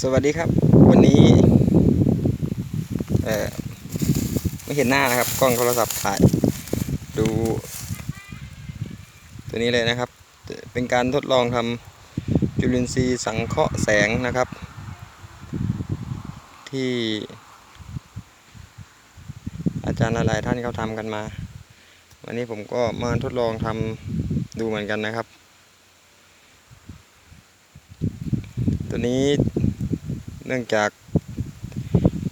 สวัสดีครับ วันนี้เออไม่เห็นหน้านะครับ กล้องโทรศัพท์ถ่าย ดู ตัวนี้เลยนะครับ เป็นการทดลองทำจุลินทรีย์สังเคราะห์แสงนะครับ ที่ อาจารย์หลายท่านเขาทำกันมา วันนี้ผมก็มาทดลองทำดูเหมือนกันนะครับตัวนี้ เนื่องจาก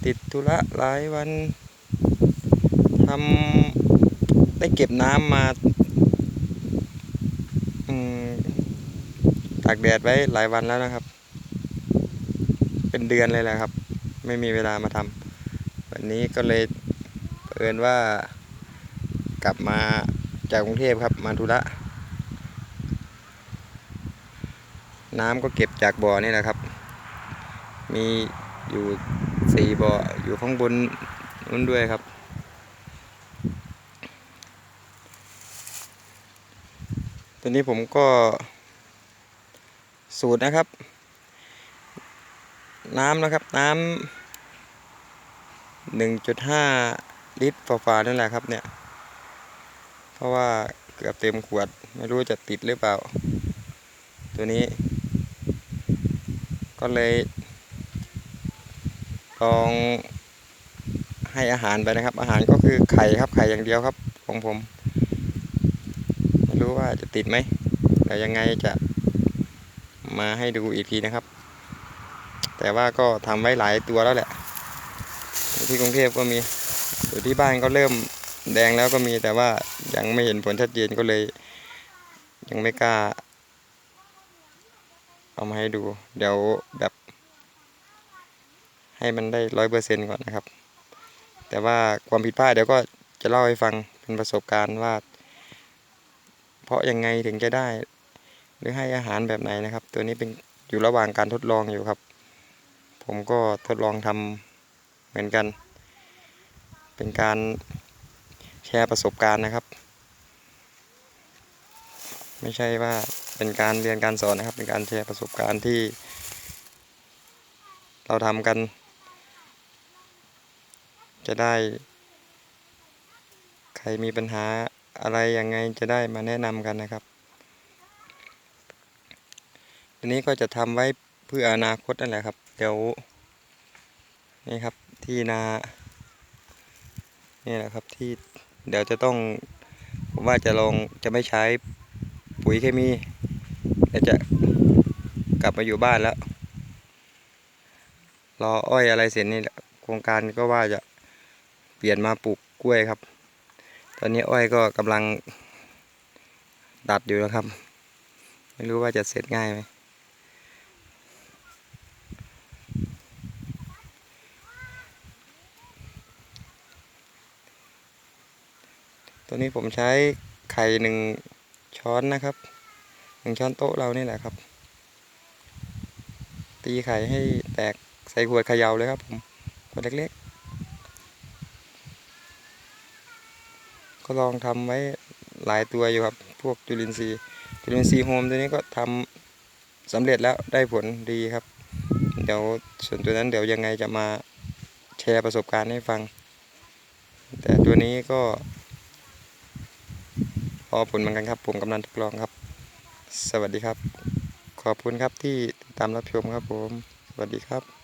ติดธุระหลายวันทำได้เก็บน้ำมาตากแดดไว้หลายวันแล้วนะครับ เป็นเดือนเลยแหละครับ ไม่มีเวลามาทำวันนี้ก็เลยเผอิญว่ากลับมาจากกรุงเทพครับมาธุระ น้ำก็เก็บจากบ่อนี่แหละครับ มีอยู่สี่บ่ออยู่ข้างบนนู้นด้วยครับ ตัวนี้ผมก็สูตรนะครับ น้ำนะครับน้ำหนึ่งจุดห้าลิตรฝาๆนั่นแหละครับเนี่ย เพราะว่าเกือบเต็มขวดไม่รู้จะติดหรือเปล่า ตัวนี้ ก็เลย ลองให้อาหารไปนะครับ อาหารก็คือไข่ครับไข่อย่างเดียวครับ ของผม ไม่รู้ว่าจะติดไหมแต่ยังไงจะมาให้ดูอีกทีนะครับ แต่ว่าก็ทำไว้หลายตัวแล้วแหละ ที่กรุงเทพก็มีอยู่ที่บ้านก็เริ่มแดงแล้วก็มีแต่ว่ายังไม่เห็นผลชัดเจนก็เลย ยังไม่กล้า เอามาให้ดู เดี๋ยวแบบ ให้มันได้ร้อยเปอร์เซ็นก่อนนะครับ แต่ว่าความผิดพลาดเดี๋ยวก็จะเล่าให้ฟังเป็นประสบการณ์ว่า เพราะยังไงถึงจะได้ หรือให้อาหารแบบไหนนะครับ ตัวนี้เป็นอยู่ระหว่างการทดลองอยู่ครับ ผมก็ทดลองทำเหมือนกัน เป็นการแชร์ประสบการณ์นะครับ ไม่ใช่ว่าเป็นการเรียนการสอนนะครับ เป็นการแชร์ประสบการณ์ที่ เราทำกัน จะได้ ใครมีปัญหาอะไรยังไงจะได้มาแนะนำกันนะครับทีนี้ก็จะทำไว้เพื่ออนาคตนั่นแหละครับ เดี๋ยวนี่ครับที่นา นี่แหละครับที่เดี๋ยวจะต้องผมว่าจะลองจะไม่ใช้ปุ๋ยเคมีเดี๋ยวจะกลับมาอยู่บ้านแล้ว รออ้อยอะไรเสร็จนี่แหละโครงการก็ว่าจะ ปลี่ยนมาปลูกกล้วยครับ ตอนนี้อ้อยก็กำลังดัดอยู่นะครับ ไม่รู้ว่าจะเสร็จง่ายไหมตัวนี้ผมใช้ไข่หนึ่งช้อนนะครับหนึ่งช้อนโต๊ะเรานี่แหละครับ ตีไข่ให้แตกใส่ขวดเขย่าเลยครับผมขวดเล็กๆ ก็ลองทำไว้หลายตัวอยู่ครับ พวกจุลินทรีย์จุลินทรีย์โฮมตัวนี้ก็ทำสำเร็จแล้วได้ผลดีครับ เดี๋ยวส่วนตัวนั้นเดี๋ยวยังไงจะมาแชร์ประสบการณ์ให้ฟัง แต่ตัวนี้ก็พอผลเหมือนกันครับ ผมกำลังทดลองครับ สวัสดีครับ ขอบคุณครับที่ติดตามรับชมครับผม สวัสดีครับ